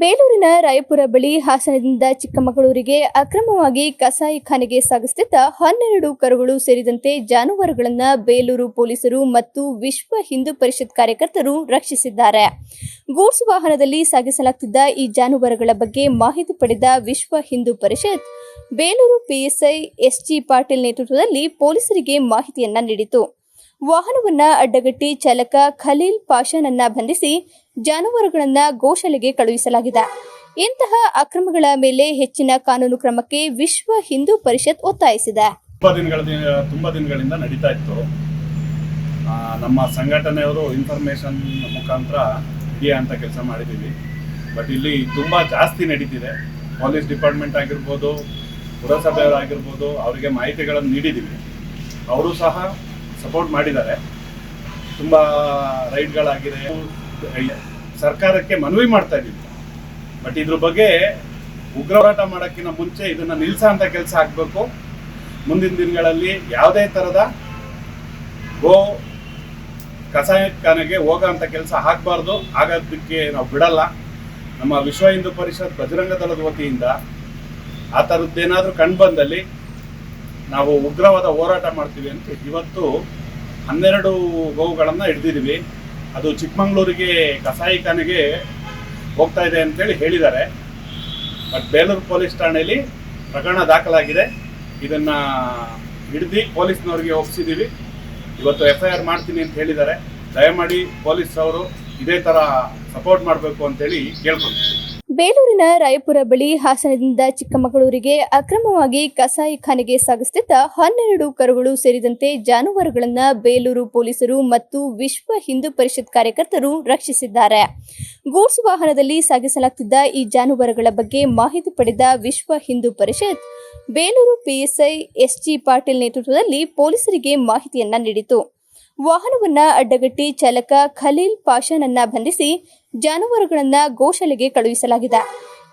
ಬೇಲೂರಿನ ರಾಯಪುರ ಬಳಿ ಹಾಸನದಿಂದ ಚಿಕ್ಕಮಗಳೂರಿಗೆ ಅಕ್ರಮವಾಗಿ ಕಸಾಯಿಖಾನೆಗೆ ಸಾಗಿಸುತ್ತಿದ್ದ ಹನ್ನೆರಡು ಕರುಗಳು ಸೇರಿದಂತೆ ಜಾನುವಾರುಗಳನ್ನು ಬೇಲೂರು ಪೊಲೀಸರು ಮತ್ತು ವಿಶ್ವ ಹಿಂದೂ ಪರಿಷತ್ ಕಾರ್ಯಕರ್ತರು ರಕ್ಷಿಸಿದ್ದಾರೆ. ಗೂಡ್ಸ್ ವಾಹನದಲ್ಲಿ ಸಾಗಿಸಲಾಗುತ್ತಿದ್ದ ಈ ಜಾನುವಾರುಗಳ ಬಗ್ಗೆ ಮಾಹಿತಿ ಪಡೆದ ವಿಶ್ವ ಹಿಂದೂ ಪರಿಷತ್, ಬೇಲೂರು ಪಿಎಸ್ಐ ಎಸ್ಜಿ ಪಾಟೀಲ್ ನೇತೃತ್ವದಲ್ಲಿ ಪೊಲೀಸರಿಗೆ ಮಾಹಿತಿಯನ್ನ ನೀಡಿತು. ವಾಹನವನ್ನ ಅಡ್ಡಗಟ್ಟಿ ಚಾಲಕ ಖಲೀಲ್ ಪಾಷಾನನ್ನ ಬಂಧಿಸಿ ಜಾನುವಾರುಗಳನ್ನ ಗೋಶಾಲೆಗೆ ಕಳುಹಿಸಲಾಗಿದೆ. ಇಂತಹ ಅಕ್ರಮಗಳ ಮೇಲೆ ಹೆಚ್ಚಿನ ಕಾನೂನು ಕ್ರಮಕ್ಕೆ ವಿಶ್ವ ಹಿಂದೂ ಪರಿಷತ್ ಒತ್ತಾಯಿಸಿದೆ. ತುಂಬಾ ದಿನಗಳ ತುಂಬಾ ದಿನಗಳಿಂದ ನಡೀತಾ ಇತ್ತು. ನಮ್ಮ ಸಂಘಟನೆಯವರು ಇನ್ಫಾರ್ಮೇಶನ್ ಮುಖಾಂತರ ಇದೆಯಾ ಅಂತ ಕೆಲಸ ಮಾಡಿದ್ದೀವಿ. ಬಟ್ ಇಲ್ಲಿ ತುಂಬ ಜಾಸ್ತಿ ನಡೀತಿದೆ. ಪೊಲೀಸ್ ಡಿಪಾರ್ಟ್ಮೆಂಟ್ ಆಗಿರ್ಬೋದು, ಪುರಸಭೆಯವರಾಗಿರ್ಬೋದು, ಅವರಿಗೆ ಮಾಹಿತಿಗಳನ್ನು ನೀಡಿದ್ದೀವಿ. ಅವರು ಸಹ ಸಪೋರ್ಟ್ ಮಾಡಿದ್ದಾರೆ. ತುಂಬ ರೈಡ್ಗಳಾಗಿದೆ. ಸರ್ಕಾರಕ್ಕೆ ಮನವಿ ಮಾಡ್ತಾ ಇದ್ದೀವಿ. ಬಟ್ ಇದ್ರ ಬಗ್ಗೆ ಉಗ್ರ ಹೋರಾಟ ಮಾಡೋಕ್ಕಿಂತ ಮುಂಚೆ ಇದನ್ನು ಅಂತ ಕೆಲಸ ಆಗಬೇಕು. ಮುಂದಿನ ದಿನಗಳಲ್ಲಿ ಯಾವುದೇ ಥರದ ಗೋ ಕಸಾಯಖಾನೆಗೆ ಹೋಗೋ ಅಂತ ಕೆಲಸ ಆಗಬಾರ್ದು. ಆಗೋದಕ್ಕೆ ನಾವು ಬಿಡಲ್ಲ. ನಮ್ಮ ವಿಶ್ವ ಹಿಂದೂ ಪರಿಷತ್ ಬಜರಂಗ ದಳದ ವತಿಯಿಂದ ಆ ಥರದ್ದೇನಾದರೂ ಕಂಡುಬಂದಲ್ಲಿ ನಾವು ಉಗ್ರವಾದ ಹೋರಾಟ ಮಾಡ್ತೀವಿ ಅಂತ ಇವತ್ತು ಹನ್ನೆರಡು ಗೋವುಗಳನ್ನು ಹಿಡ್ದಿದ್ದೀವಿ. ಅದು ಚಿಕ್ಕಮಂಗ್ಳೂರಿಗೆ ಕಸಾಯಿಖಾನೆಗೆ ಹೋಗ್ತಾ ಇದೆ ಅಂತೇಳಿ ಹೇಳಿದ್ದಾರೆ. ಬಟ್ ಬೇಲೂರು ಪೊಲೀಸ್ ಠಾಣೆಯಲ್ಲಿ ಪ್ರಕರಣ ದಾಖಲಾಗಿದೆ. ಇದನ್ನು ಹಿಡಿದು ಪೊಲೀಸ್ನವ್ರಿಗೆ ಒಪ್ಪಿಸಿದ್ದೀವಿ ಇವತ್ತು ಎಫ್ ಐ ಆರ್ ಮಾಡ್ತೀನಿ ಅಂತ ಹೇಳಿದ್ದಾರೆ. ದಯಮಾಡಿ ಪೊಲೀಸ್ ಅವರು ಇದೇ ಥರ ಸಪೋರ್ಟ್ ಮಾಡಬೇಕು ಅಂತೇಳಿ ಕೇಳ್ಕೊಳ್ತೀವಿ ಬೇಲೂರಿನ ರಾಯಪುರ ಬಳಿ ಹಾಸನದಿಂದ ಚಿಕ್ಕಮಗಳೂರಿಗೆ ಅಕ್ರಮವಾಗಿ ಕಸಾಯಿಖಾನೆಗೆ ಸಾಗಿಸುತ್ತಿದ್ದ ಹನ್ನೆರಡು ಕರುಗಳು ಸೇರಿದಂತೆ ಜಾನುವಾರುಗಳನ್ನು ಬೇಲೂರು ಪೊಲೀಸರು ಮತ್ತು ವಿಶ್ವ ಹಿಂದೂ ಪರಿಷತ್ ಕಾರ್ಯಕರ್ತರು ರಕ್ಷಿಸಿದ್ದಾರೆ. ಗೂಡ್ಸ್ ವಾಹನದಲ್ಲಿ ಸಾಗಿಸಲಾಗುತ್ತಿದ್ದ ಈ ಜಾನುವಾರುಗಳ ಬಗ್ಗೆ ಮಾಹಿತಿ ಪಡೆದ ವಿಶ್ವ ಹಿಂದೂ ಪರಿಷತ್, ಬೇಲೂರು ಪಿಎಸ್ಐ ಎಸ್ಜಿ ಪಾಟೀಲ್ ನೇತೃತ್ವದಲ್ಲಿ ಪೊಲೀಸರಿಗೆ ಮಾಹಿತಿಯನ್ನ ನೀಡಿತು. ವಾಹನವನ್ನ ಅಡ್ಡಗಟ್ಟಿ ಚಾಲಕ ಖಲೀಲ್ ಪಾಷಾನನ್ನ ಬಂಧಿಸಿ ಜಾನುವಾರುಗಳನ್ನ ಗೋಶಾಲೆಗೆ ಕಳುಹಿಸಲಾಗಿದೆ.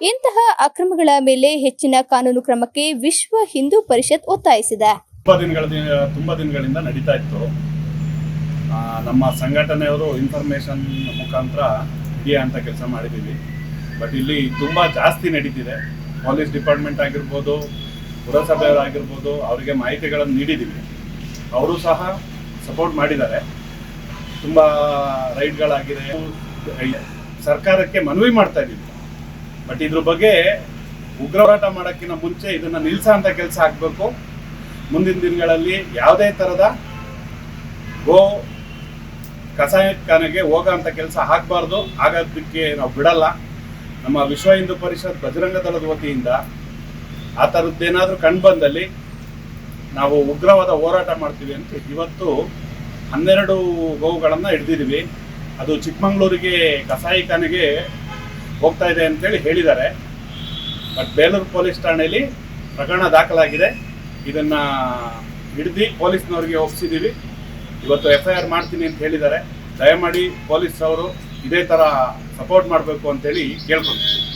ಇಂತಹ ಅಕ್ರಮಗಳ ಮೇಲೆ ಹೆಚ್ಚಿನ ಕಾನೂನು ಕ್ರಮಕ್ಕೆ ವಿಶ್ವ ಹಿಂದೂ ಪರಿಷತ್ ಒತ್ತಾಯಿಸಿದೆ. ತುಂಬಾ ದಿನಗಳ ತುಂಬಾ ದಿನಗಳಿಂದ ನಡೀತಾ ಇತ್ತು. ನಮ್ಮ ಸಂಘಟನೆಯವರು ಇನ್ಫಾರ್ಮೇಶನ್ ಮುಖಾಂತರ ಇದೆಯಾ ಅಂತ ಕೆಲಸ ಮಾಡಿದ್ದೀವಿ. ಬಟ್ ಇಲ್ಲಿ ತುಂಬ ಜಾಸ್ತಿ ನಡೀತಿದೆ. ಪೊಲೀಸ್ ಡಿಪಾರ್ಟ್ಮೆಂಟ್ ಆಗಿರ್ಬೋದು, ಪುರಸಭೆಯವರಾಗಿರ್ಬೋದು, ಅವರಿಗೆ ಮಾಹಿತಿಗಳನ್ನು ನೀಡಿದ್ದೀವಿ. ಅವರು ಸಹ ಸಪೋರ್ಟ್ ಮಾಡಿದ್ದಾರೆ. ತುಂಬ ರೈಡ್ಗಳಾಗಿದೆ. ಸರ್ಕಾರಕ್ಕೆ ಮನವಿ ಮಾಡ್ತಾ ಇದ್ದೀವಿ ಬಟ್ ಇದ್ರ ಬಗ್ಗೆ ಉಗ್ರ ಹೋರಾಟ ಮಾಡೋಕ್ಕಿಂತ ಮುಂಚೆ ಇದನ್ನು ನಿಲ್ಸೋ ಅಂತ ಕೆಲಸ ಆಗಬೇಕು. ಮುಂದಿನ ದಿನಗಳಲ್ಲಿ ಯಾವುದೇ ಥರದ ಗೋ ಕಸಾಯಖಾನೆಗೆ ಹೋಗೋ ಅಂತ ಕೆಲಸ ಆಗಬಾರ್ದು. ಆಗೋದಕ್ಕೆ ನಾವು ಬಿಡಲ್ಲ. ನಮ್ಮ ವಿಶ್ವ ಹಿಂದೂ ಪರಿಷತ್ ಬಜರಂಗ ದಳದ ವತಿಯಿಂದ ಆ ಥರದ್ದೇನಾದರೂ ಕಂಡುಬಂದಲ್ಲಿ ನಾವು ಉಗ್ರವಾದ ಹೋರಾಟ ಮಾಡ್ತೀವಿ ಅಂತ ಇವತ್ತು ಹನ್ನೆರಡು ಗೋವುಗಳನ್ನು ಹಿಡ್ದಿದ್ದೀವಿ. ಅದು ಚಿಕ್ಕಮಂಗ್ಳೂರಿಗೆ ಕಸಾಯಿಖಾನೆಗೆ ಹೋಗ್ತಾ ಇದೆ ಅಂತೇಳಿ ಹೇಳಿದ್ದಾರೆ. ಬಟ್ ಬೇಲೂರು ಪೊಲೀಸ್ ಠಾಣೆಯಲ್ಲಿ ಪ್ರಕರಣ ದಾಖಲಾಗಿದೆ. ಇದನ್ನ ಹಿಡಿದು ಪೊಲೀಸ್ನವ್ರಿಗೆ ಒಪ್ಪಿಸಿದ್ದೀವಿ ಇವತ್ತು ಎಫ್ ಐ ಆರ್ ಮಾಡ್ತೀನಿ ಅಂತ ಹೇಳಿದ್ದಾರೆ. ದಯಮಾಡಿ ಪೊಲೀಸ್ ಅವರು ಇದೇ ಥರ ಸಪೋರ್ಟ್ ಮಾಡಬೇಕು ಅಂತೇಳಿ ಕೇಳ್ಕೊಳ್ತೀವಿ